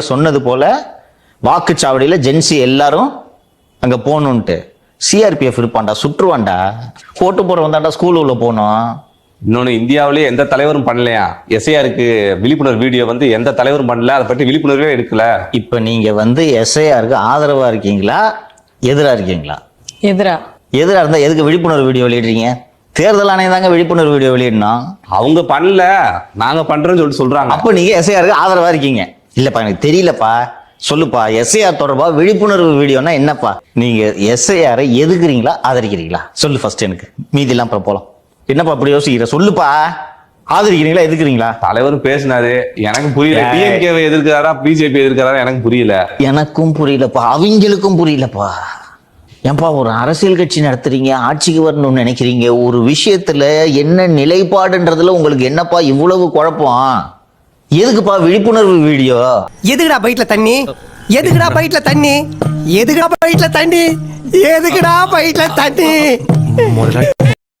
சொன்னது போல வாக்குச்சாவடியில ஜென்சி எல்லாரும் அங்க போகணுன்ட்டு சிஆர்பிஎஃப் இருப்பான்டா சுற்றுவான்டா. ஓட்டு போறவன் தான்டா ஸ்கூல் உள்ள போகணும். இன்னொன்னு இந்தியாவிலேயே எந்த தலைவரும் பண்ணலையா? எஸ்ஐஆருக்கு விழிப்புணர்வு வீடியோ வந்து எந்த தலைவரும் பண்ணல அதை பற்றி விழிப்புணர்வே எடுக்கல. இப்ப நீங்க வந்து எஸ்ஐஆருக்கு ஆதரவா இருக்கீங்களா எதிரா இருக்கீங்களா? எதிரா. எதிரா இருந்தா எதுக்கு விழிப்புணர்வு வீடியோ வெளியிடுறீங்க? தேர்தல் ஆணையம் தாங்க விழிப்புணர்வு வீடியோ வெளியிடணும். அவங்க பண்ணல நாங்க பண்றோம்னு சொல்லிட்டு சொல்றாங்க. அப்ப நீங்க எஸ்ஐஆருக்கு ஆதரவா இருக்கீங்க. இல்லப்பா எனக்கு தெரியலப்பா. சொல்லுப்பா எஸ்ஐஆர் தொடர்பா விழிப்புணர்வு வீடியோனா என்னப்பா? நீங்க எஸ்ஐஆரை எதுக்குறீங்களா ஆதரிக்கிறீங்களா? சொல்லு ஃபர்ஸ்ட் எனக்கு. மீதி எல்லாம் அப்புறம் போலாம். என்னப்பா இப்படி யோசிக்கிற? சொல்லுப்பா. ஆதரிக்கிறீங்களா எதுக்குறீங்களா? தலைவரும் பேசினாரு. எனக்கு புரியல. ஏய். டிஎம்கே எதிர்க்கிறாரா பிஜேபி எதிர்க்கிறாரா எனக்கு புரியல. எனக்கும் புரியலப்பா. அவங்களுக்கும் புரியலப்பா. ஏன்பா ஒரு அரசியல் கட்சி நடத்துறீங்க ஆட்சிக்கு வரணும்னு நினைக்கிறீங்க. ஒரு விஷயத்துல என்ன நிலைப்பாடுன்றதுல உங்களுக்கு என்னப்பா இவ்வளவு குழப்பம்? எதுக்குப்பா விழிப்புணர்வு வீடியோ? எதுக்குடா பைட்ல தண்ணி? எதுக்குடா பைட்ல தண்ணி? எதுக்குடா பைட்ல தண்ணி? எதுக்குடா பைட்ல தண்ணி?